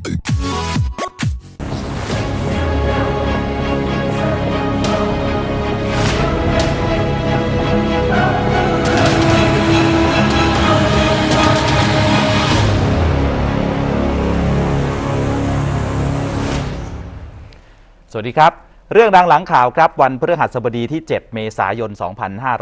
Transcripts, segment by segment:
สวัสดีครับ เรื่องดังหลังข่าวครับ วันพฤหัสบดีที่ 7 เมษายน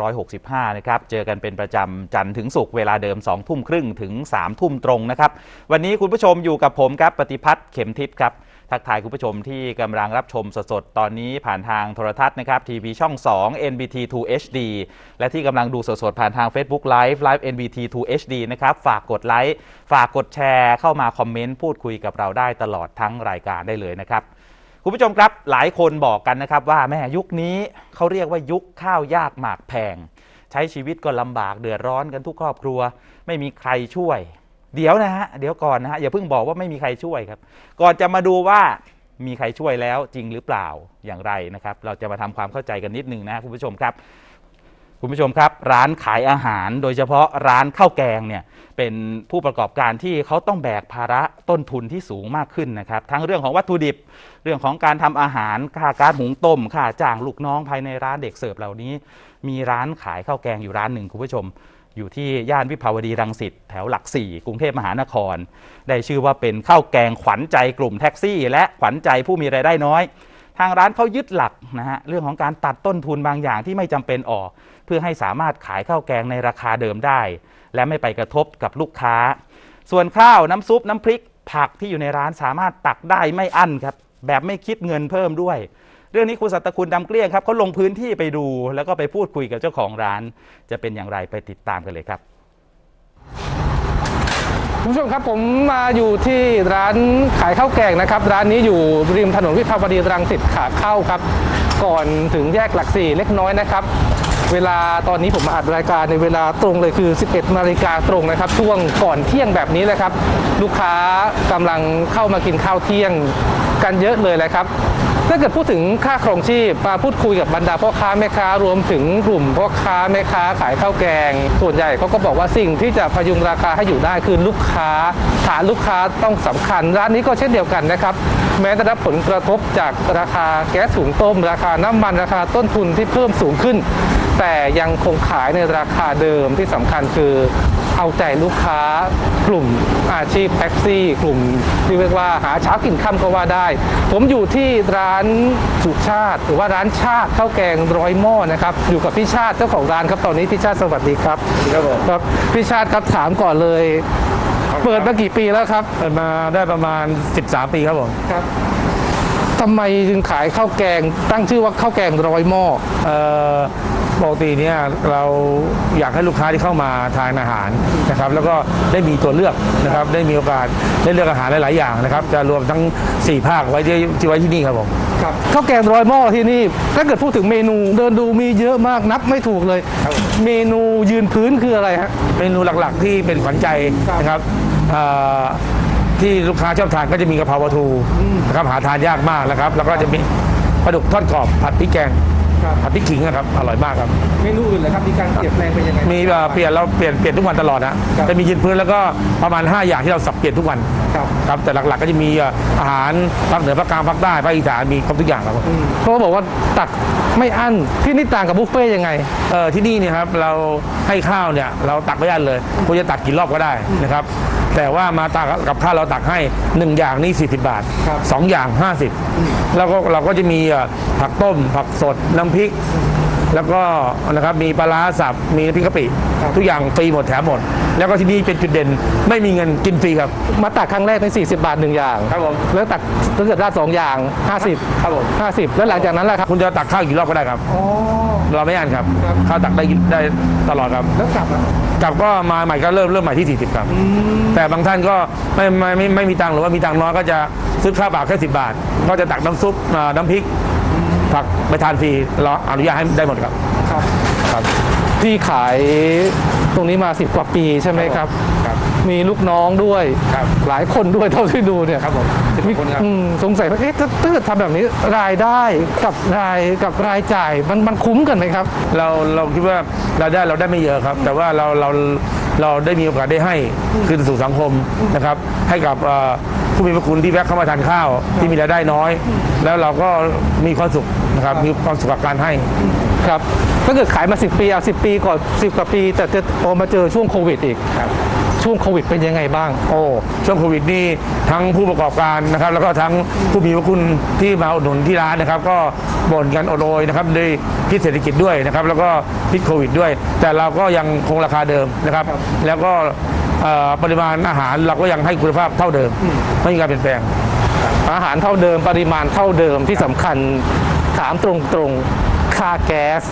2565 นะครับ เจอกันเป็นประจำจันทร์ถึงศุกร์เวลาเดิม 2 ทุ่มครึ่งถึง 3 ทุ่มตรงนะครับ วันนี้คุณผู้ชมอยู่กับผมครับปฏิพัฒน์เข็มทิพย์ครับ ทักทายคุณผู้ชมที่กำลังรับชมสดๆ ตอนนี้ผ่านทางโทรทัศน์นะครับทีวีช่อง 2 NBT 2 HD และที่กำลังดูสดๆ ผ่านทาง Facebook Live Live NBT 2 HD นะครับฝากกดไลค์ฝากกดแชร์เข้ามาคอมเมนต์พูดคุยกับเราได้ตลอดทั้งรายการได้เลยนะครับ คุณผู้ชมครับหลายคนบอกกันนะครับว่าแม่ยุคนี้เขาเรียกว่ายุคข้าวยากหมากแพง ใช้ชีวิตก็ลำบากเดือดร้อนกันทุกครอบครัว ไม่มีใครช่วย เดี๋ยวนะฮะเดี๋ยวก่อนนะฮะอย่าเพิ่งบอกว่าไม่มีใครช่วยครับ ก่อนจะมาดูว่ามีใครช่วยแล้วจริงหรือเปล่าอย่างไรนะครับ เราจะมาทำความเข้าใจกันนิดนึงนะคุณผู้ชมครับ คุณผู้ชมครับ ร้านขายอาหารโดยเฉพาะร้านข้าวแกงเนี่ยเป็นผู้ประกอบการที่เขาต้องแบกภาระต้นทุนที่สูงมากขึ้นนะครับ ทั้งเรื่องของวัตถุดิบเรื่องของการทำอาหารค่าการหุงต้มค่าจ้างลูกน้องภายในร้านเด็กเสิร์ฟเหล่านี้ มีร้านขายข้าวแกงอยู่ร้านหนึ่งคุณผู้ชม อยู่ที่ย่านวิภาวดีรังสิตแถวหลักสี่กรุงเทพมหานคร ได้ชื่อว่าเป็นข้าวแกงขวัญใจกลุ่มแท็กซี่ และขวัญใจผู้มีรายได้น้อย ทางร้านเขายึดหลักนะฮะเรื่องของการตัดต้นทุนบางอย่างที่ไม่จำเป็นออก เพื่อให้สามารถขายข้าวแกงในราคาเดิมได้ และไม่ไปกระทบกับลูกค้า ส่วนข้าวน้ำซุปน้ำพริก ผักที่อยู่ในร้านสามารถตักได้ไม่อั้นครับแบบไม่คิดเงินเพิ่มด้วย เรื่องนี้คุณสัตคุณดำเกลี้ยงครับเขาลงพื้นที่ไปดู แล้วก็ไปพูดคุยกับเจ้าของร้าน จะเป็นอย่างไรไปติดตามกันเลยครับคุณผู้ชมครับผมมาอยู่ที่ร้านขายข้าวแกงนะครับ ร้านนี้อยู่ริมถนนวิภาวดีรังสิตขาเข้าครับ ก่อนถึงแยกหลักสี่เล็กน้อยนะครับ เวลาตอนนี้ผมมาอัดรายการในเวลาตรงเลยคือ 11นาฬิกาตรงนะครับ ช่วงก่อนเที่ยงแบบนี้เลยครับ ลูกค้ากำลังเข้ามากินข้าวเที่ยงกันเยอะเลยแหละครับ ถ้าเกิดพูดถึงค่าครองชีพมาพูดคุยกับบรรดาพ่อค้าแม่ค้ารวมถึงกลุ่มพ่อค้าแม่ค้าขายข้าวแกง ส่วนใหญ่เขาก็บอกว่าสิ่งที่จะพยุงราคาให้อยู่ได้คือลูกค้าฐานลูกค้าต้องสำคัญ ร้านนี้ก็เช่นเดียวกันนะครับ แม้ได้รับผลกระทบจากราคาแก๊สถุงต้ม ราคาน้ำมันราคาต้นทุนที่เพิ่มสูงขึ้น แต่ยังคงขายในราคาเดิมที่สำคัญคือเอาใจลูกค้ากลุ่มอาชีพแท็กซี่ กลุ่มที่เรียกว่าหาเช้ากินค่ำก็ว่าได้ ผมอยู่ที่ร้านสุชาติ หรือว่าร้านชาติข้าวแกงร้อยหม้อนะครับอยู่กับพี่ชาติเจ้าของร้านครับตอนนี้พี่ชาติสวัสดีครับครับผมครับพี่ชาติครับถามก่อนเลย เปิดมากี่ปีแล้วครับ เปิดมาได้ประมาณ 13 ปีครับผมครับ ทำไมจึงขายข้าวแกง ตั้งชื่อว่าข้าวแกงร้อยหม้อเอ่อปกติเนี่ยเราอยากให้ลูกค้าที่เข้ามาทานอาหารนะครับแล้วก็ได้มีตัวเลือกนะครับได้มีโอกาสได้เลือกอาหารหลาย ๆ อย่างนะครับจะรวมทั้ง 4 ภาคไว้ที่ที่ไว้ที่นี่ครับผมครับข้าวแกงร้อยหม้อที่นี่ถ้าเกิดพูดถึงเมนูเดินดูมีเยอะมากนับไม่ถูกเลยครับเมนูยืนพื้นคืออะไรฮะเมนูหลัก ๆ ที่เป็นขวัญใจนะครับเอ่อ ที่ลูกค้าชอบทานก็จะมีกะเพราปลาทูนะครับหาทานยากมากนะครับ แล้วก็จะมีปลาดุกทอดกรอบผัดพริกแกงครับ ผัดพริกขิงนะครับอร่อยมากครับ เมนูอื่นเลยครับมีการเปลี่ยนแปลงไปยังไงมีเอ่อเปลี่ยนเราเปลี่ยนเปลี่ยนทุกวันตลอดนะครับจะมียืนพื้นแล้วก็ประมาณ 5 อย่างที่เราสับเปลี่ยนทุกวันครับครับแต่หลักๆ ก็จะมีเอ่ออาหารภาคเหนือภาคกลางภาคใต้ภาคอีสานมีครบทุกอย่างครับเพราะว่าบอกว่าตักไม่อั้นที่นี่ต่างกับบุฟเฟ่ต์ยังไง เอ่อที่นี่เนี่ยครับเราให้ข้าวเนี่ยเราตักไม่อั้นเลยคุณจะตักกี่รอบก็ได้นะครับ แต่ว่ามาตักกับข้าวเราตักให้ 1 อย่างนี่40 บาทครับ2อย่าง 50 แล้วก็เราก็จะมีเอ่อผักต้ม ผักสดน้ำพริก แล้วก็นะครับมีปลาร้าสับมีน้ำพริกกะปิ ทุกอย่างฟรีหมดแถมหมด แล้วก็ที่นี่เป็นจุดเด่น ไม่มีเงินกินฟรีครับ มาตักครั้งแรกใน40 บาทหนึ่งอย่างครับผมแล้วตักถ้าเกิดราดสองอย่าง 50 ครับผม 50 แล้วหลังจากนั้นล่ะครับคุณจะตักข้าวกี่รอบก็ได้ครับอ๋อ เราไม่อั้นครับครับ ข้าวตักได้ได้ตลอดครับ แล้วกลับอะกลับก็มาใหม่ก็เริ่มเริ่มใหม่ที่ 40 ครับแต่บางท่านก็ไม่ไม่ไม่ไม่มีตังค์หรือว่ามีตังค์น้อยก็จะซื้อข้าวเปล่าแค่10บาท ก็จะตักน้ำซุปอ่าน้ำพริก ผักไปทานฟรีเราอนุญาตให้ได้หมดครับครับ ครับ พี่ขายตรงนี้มา10กว่าปีใช่ไหมครับครับ มีลูกน้องด้วย ครับ หลายคนด้วยเท่าที่ดูเนี่ยครับผมสิบมีคนครับ อืมสงสัยว่าเอ๊ะถ้าถ้าเกิดทำแบบนี้รายได้กับรายกับรายจ่ายมันมันคุ้มกันไหมครับ เราเราคิดว่าเราได้เราได้ไม่เยอะครับ แต่ว่าเราเราเราได้มีโอกาสได้ให้คืนสู่สังคมนะครับ ให้กับเอ่อผู้มีพระคุณที่แวะเข้ามาทานข้าว ที่มีรายได้น้อย แล้วเราก็มีความสุขนะครับมีความสุขกับการให้ ครับถ้าเกิดขายมา 10 ปีเอา10 ปีก่อน 10 กว่าปี แต่จะพอมาเจอช่วงโควิดอีก ช่วงโควิดเป็นยังไงบ้าง โอ้ช่วงโควิดนี่ทั้งผู้ประกอบการนะครับ แล้วก็ทั้งผู้มีพระคุณที่มาอุดหนุนที่ร้านนะครับ ก็บ่นกันโอดโอยนะครับด้วยพิษเศรษฐกิจด้วยนะครับ แล้วก็พิษโควิดด้วย แต่เราก็ยังคงราคาเดิมนะครับ แล้วก็ปริมาณอาหารเราก็ยังให้คุณภาพเท่าเดิม ไม่มีการเปลี่ยนแปลง อาหารเท่าเดิมปริมาณเท่าเดิมที่สำคัญถามตรงๆ ค่าแก๊ส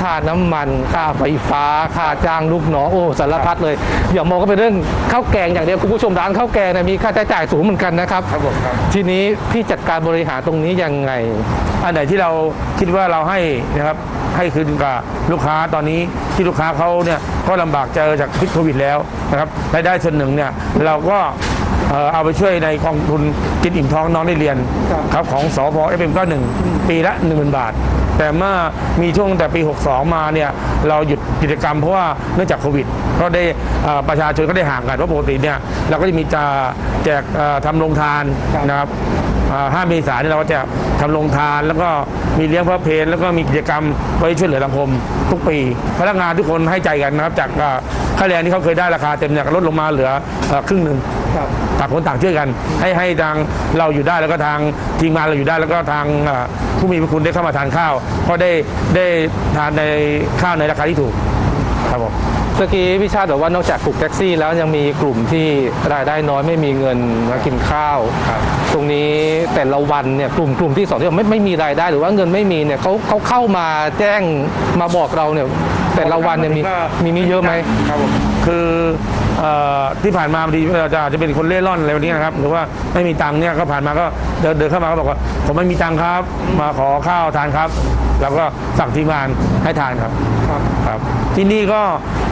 ค่าน้ำมัน ค่าไฟฟ้า ค่าจ้างลูกน้องโอ้สารพัดเลย อย่ามองก็เป็นเรื่องข้าวแกงอย่างเดียวคุณผู้ชมร้านข้าวแกงเนี่ยมีค่าใช้จ่ายสูงเหมือนกันนะครับ ครับผมครับ ทีนี้พี่จัดการบริหารตรงนี้ยังไง อันไหนที่เราคิดว่าเราให้นะครับให้คืนกับลูกค้าตอนนี้ที่ลูกค้าเขาเนี่ยก็ลำบากเจอจากพิษโควิดแล้วนะครับรายได้ส่วนหนึ่งเนี่ยเราก็ เอ่อเอาไปช่วยในกองทุนกินอิ่มท้องน้องได้เรียนครับของสพเอฟเอ็มก็หนึ่งปีละ1 0,000 บาท แต่เมื่อมีช่วงแต่ปี 62 มาเนี่ยเราหยุดกิจกรรมเพราะว่าเนื่องจากโควิดก็ได้เอ่อประชาชนก็ได้ห่างกันเพราะปกติเนี่ยเราก็จะมีจะแจกเอ่อทำโรงทานนะครับอ่า 5 เมษายนเนยเราก็จะทำโรงทาน แล้วก็มีเลี้ยงพระเพลแล้วก็มีกิจกรรมไว้ช่วยเหลือสังคมทุกปี พนักงานทุกคนให้ใจกันนะครับ จากอ่าค่าแรงที่เขาเคยได้ราคาเต็มเนี่ยก็ลดลงมาเหลือเอ่อครึ่งหนึ่งต่างคนต่างช่วยกัน ให้ให้ทางเราอยู่ได้แล้วก็ทางทีมงานเราอยู่ได้แล้วก็ทางอ่าผู้มีพระคุณได้เข้ามาทานข้าวก็ได้ได้ทานในข้าวในราคาที่ถูกครับผมเมื่อกี้พี่ชาติบอกว่านอกจากกลุ่มแท็กซี่ แล้วยังมีกลุ่มที่รายได้น้อยไม่มีเงินมากินข้าวตรงนี้แต่ละวันเนี่ยกลุ่มกลุ่มที่สองที่ไม่ไม่มีรายได้หรือว่าเงินไม่มีเนี่ยเขาเขาเข้ามาแจ้งมาบอกเราเนี่ยแต่ละวันเนี่ยมีมีมีเยอะไหมครับผมคือเอ่อที่ผ่านมาบางทีเราจะอาจจะเป็นคนเล่ร่อนอะไรแบบนี้นะครับ หรือว่าไม่มีตังค์เนี่ยก็ผ่านมาก็เดินเดินเข้ามาก็บอกว่าผมไม่มีตังค์ครับ มาขอข้าวทานครับ แล้วก็สั่งทีมงานให้ทานครับครับที่นี่ก็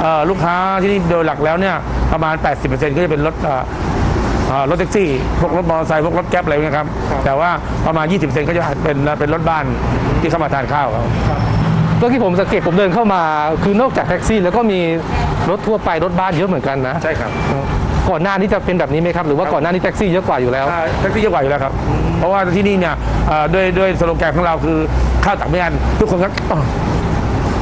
เอ่อลูกค้าที่นี่โดยหลักแล้วเนี่ยประมาณ 80%ก็จะเป็นรถเอ่อเอ่อรถแท็กซี่พวกรถมอเตอร์ไซค์พวกรถแก๊ปอะไรพวกนี้ครับแต่ว่าประมาณ 20%ก็จะเป็นเป็นรถบ้านที่เข้ามาทานข้าวครับ เมื่อกี้ผมสังเกตผมเดินเข้ามา คือนอกจากแท็กซี่ แล้วก็มีรถทั่วไปรถบ้านเยอะเหมือนกันนะใช่ครับก่อนหน้านี้จะเป็นแบบนี้ไหมครับ หรือว่าก่อนหน้านี้แท็กซี่เยอะกว่าอยู่แล้วอ่าแท็กซี่เยอะกว่าอยู่แล้วครับ เพราะว่าที่นี่เนี่ยเอ่อด้วยด้วยสโลแกนของเราคือข้าวตักไม่อันทุกคนก็อ้อ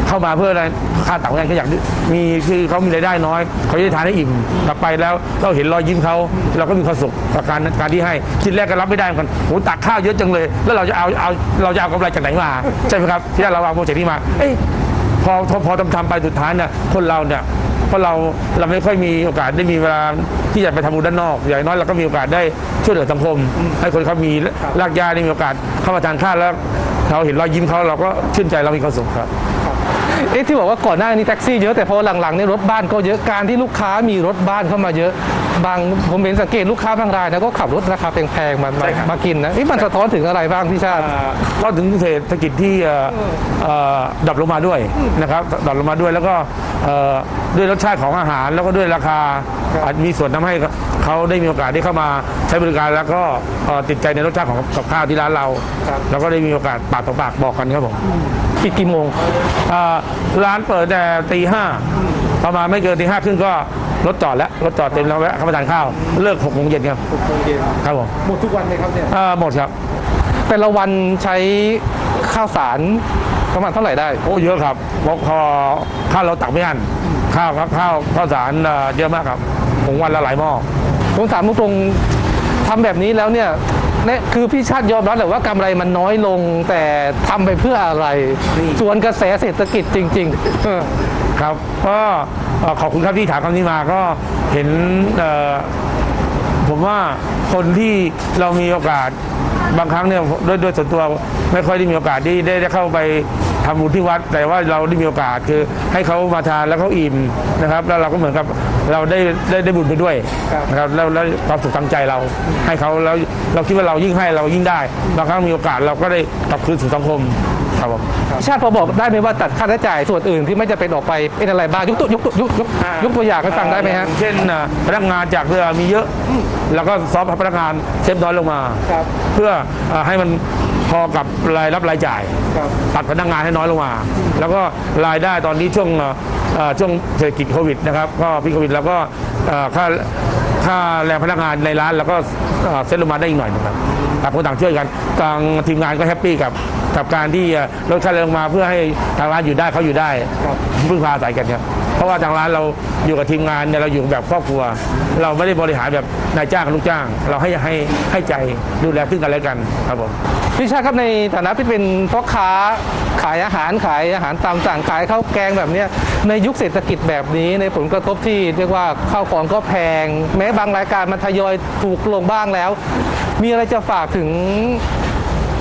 เข้ามาเพื่ออะไรข้าวตักไม่อันก็อยากมีคือเขามีรายได้น้อย เขาจะทานให้อิ่มกลับไปแล้วเราเห็นรอยยิ้มเขาเราก็มีความสุขกับการการที่ให้ทีแรกก็รับไม่ได้เหมือนกันโหตักข้าวเยอะจังเลย แล้วเราจะเอาเอาเราจะเอากำไรจากไหนมาใช่ไหมครับที่แรกเราเอาโปรเจกต์นี้มาเอ้ยพอพอทำทำไปสุดท้ายเนี่ยคนเราเนี่ยเพราะเราเราไม่ค่อยมีโอกาสได้มีเวลาที่จะไปทำบุญด้านนอก อย่างน้อยเราก็มีโอกาสได้ช่วยเหลือสังคม ให้คนเขามีรากหญ้าได้มีโอกาสเข้ามาทานข้าวแล้วเราเห็นรอยยิ้มเขาเราก็ชื่นใจเรามีความสุขครับ เอ๊ะที่บอกว่าก่อนหน้านี้แท็กซี่เยอะแต่พอหลังๆเนี่ยรถบ้านก็เยอะการที่ลูกค้ามีรถบ้านเข้ามาเยอะบางผมเห็นสังเกตลูกค้าบางรายนะก็ขับรถราคาแพงๆมามาใช่ครับมากินนะนี่มันสะท้อนถึงอะไรบ้างพี่ชาติ ก็ถึงเศรษฐกิจที่เอ่อเอ่อดับลงมาด้วยนะครับดับลงมาด้วยแล้วก็เอ่อด้วยรสชาติของอาหารแล้วก็ด้วยราคาอาจมีส่วนทำให้เขาได้มีโอกาสได้เข้ามาใช้บริการแล้วก็เอ่อติดใจในรสชาติของกับข้าวที่ร้านเราแล้วก็ได้มีโอกาสปากต่อปากบอกกันครับผม ปิดกี่โมง อ่าร้านเปิดแต่ตีห้าประมาณไม่เกินตีห้าครึ่งก็ รถจอดแล้วรถจอดเต็มแล้วแวะเข้ามาทานข้าวเลิกหกโมงเย็นครับครับผมหมดทุกวันเลยครับเนี่ยอ่าหมดครับ แต่ละวันใช้ข้าวสารประมาณเท่าไหร่ได้ โอ้เยอะครับเพราะพอข้าวเราตักไม่อั้นข้าวครับข้าวข้าวสารเอ่อเยอะมากครับผมวันละหลายหม้อผมถามตรงๆทำแบบนี้แล้วเนี่ยเนี่ยคือพี่ชาติยอมรับแหละว่ากำไรมันน้อยลงแต่ทำไปเพื่ออะไร ส่วนกระแสเศรษฐกิจจริงๆเออ ครับก็เอ่อขอบคุณครับที่ถามคำนี้มาก็เห็นเอ่อผมว่าคนที่เรามีโอกาสบางครั้งเนี่ยด้วยด้วยส่วนตัวไม่ค่อยได้มีโอกาสที่ได้ได้เข้าไปทำบุญที่วัด แต่ว่าเราได้มีโอกาสคือให้เขามาทานแล้วเขาอิ่มนะครับ แล้วเราก็เหมือนกับเราได้ได้ได้บุญไปด้วยนะครับแล้วแล้วความสุขทางใจเราให้เขาแล้วเราคิดว่าเรายิ่งให้เรายิ่งได้ บางครั้งมีโอกาสเราก็ได้กลับคืนสู่สังคม ครับผมชาติพอบอกได้ไหมว่าตัดค่าใช้จ่ายส่วนอื่นที่ไม่จะเป็นออกไปเป็นอะไรบ้างยกตัวยกตัวยกยกยกตัวอย่างให้ฟังได้ไหมฮะเช่นอ่าพนักงานจากเรือมีเยอะ แล้วก็ซอฟต์พนักงานเซฟน้อยลงมาครับเพื่ออ่าให้มันพอกับรายรับรายจ่าย ตัดพนักงานให้น้อยลงมา แล้วก็รายได้ตอนนี้ช่วงเอ่อเอ่อช่วงเศรษฐกิจโควิดนะครับก็พี่โควิดแล้วก็เอ่อค่าค่าแรงพนักงานในร้าน แล้วก็เอ่อเซ็ตลงมาได้อีกหน่อยหนึงครับต่างคนต่างช่วยกันทางทีมงานก็แฮปปี้กับ กับการที่ลดค่าแรงมาเพื่อให้ทางร้านอยู่ได้เขาอยู่ได้พึ่งพาอาศัยกันครับเพราะว่าทางร้านเราอยู่กับทีมงานเนี่ยเราอยู่แบบครอบครัว เราไม่ได้บริหารแบบนายจ้างลูกจ้าง เราให้ให้ให้ใจดูแลซึ่งกันและกันครับผมพี่ชาครับในฐานะที่เป็นพ่อค้าขายอาหารขายอาหารตามสั่งขายข้าวแกงแบบนี้ในยุคเศรษฐกิจแบบนี้ในผลกระทบที่เรียกว่าข้าวของก็แพง แม้บางรายการมันทยอยถูกลงบ้างแล้ว มีอะไรจะฝากถึง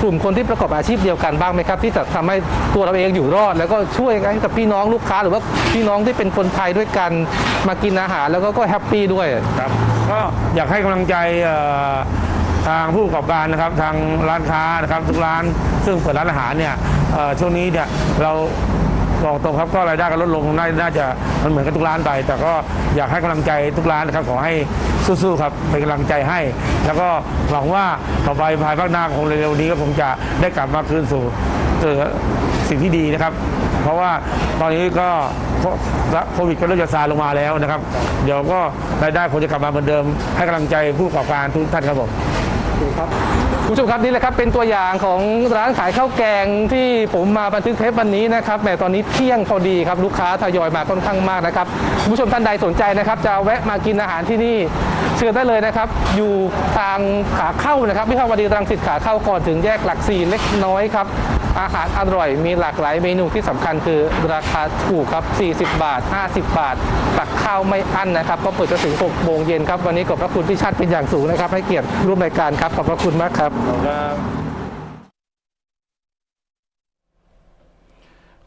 ลุ่มคนที่ประกอบอาชีพเดียวกันบ้างไหมครับ ที่จะทำให้ตัวเราเองอยู่รอด แล้วก็ช่วยให้กับพี่น้องลูกค้า หรือว่าพี่น้องที่เป็นคนไทยด้วยกันมากินอาหารแล้วก็ก็แฮปปี้ด้วยครับก็อยากให้กำลังใจทางผู้ประกอบการนะครับทางร้านค้านะครับทุกร้านซึ่งเปิดร้านอาหารเนี่ยช่วงนี้เนี่ยเรา บอกตรงครับก็รายได้ก็ลดลงน่าน่าจะมันเหมือนกับทุกร้านไป แต่ก็อยากให้กำลังใจทุกร้านนะครับขอให้สู้ๆครับเป็นกำลังใจให้ แล้วก็หวังว่าต่อไปภายภาคหน้าคงเร็วๆนี้ก็คงจะได้กลับมาคืนสู่เสิ่งที่ดีนะครับ เพราะว่าตอนนี้ก็โควิดก็เริ่มจะซาลงมาแล้วนะครับ เดี๋ยวก็รายได้คงจะกลับมาเหมือนเดิม ให้กำลังใจผู้ประกอบการทุกท่านครับผม คุณผู้ชมครับนี่แหละครับเป็นตัวอย่างของร้านขายข้าวแกงที่ผมมาบันทึกเทปวันนี้นะครับแหมตอนนี้เที่ยงพอดีครับลูกค้าทยอยมาค่อนข้างมากนะครับคุณผู้ชมท่านใดสนใจนะครับ จะแวะมากินอาหารที่นี่เชิญได้เลยนะครับ อยู่ทางขาเข้านะครับวิภาวดีรังสิตขาเข้าก่อนถึงแยกหลักสี่เล็กน้อยครับ อาหารอร่อยมีหลากหลายเมนูที่สำคัญคือราคาถูกครับ 40 บาท 50 บาท ตักข้าวไม่อั้นนะครับก็เปิดจนถึง6โมงเย็นครับ วันนี้ขอบพระคุณพี่ชาติเป็นอย่างสูงนะครับ ให้เกียรติร่วมรายการครับ ขอบพระคุณมากครับ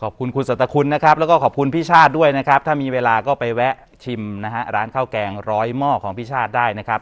ขอบคุณคุณสัตคุณนะครับ แล้วก็ขอบคุณพี่ชาติด้วยนะครับ ถ้ามีเวลาก็ไปแวะชิมนะฮะร้านข้าวแกงร้อยหม้อของพี่ชาติได้นะครับ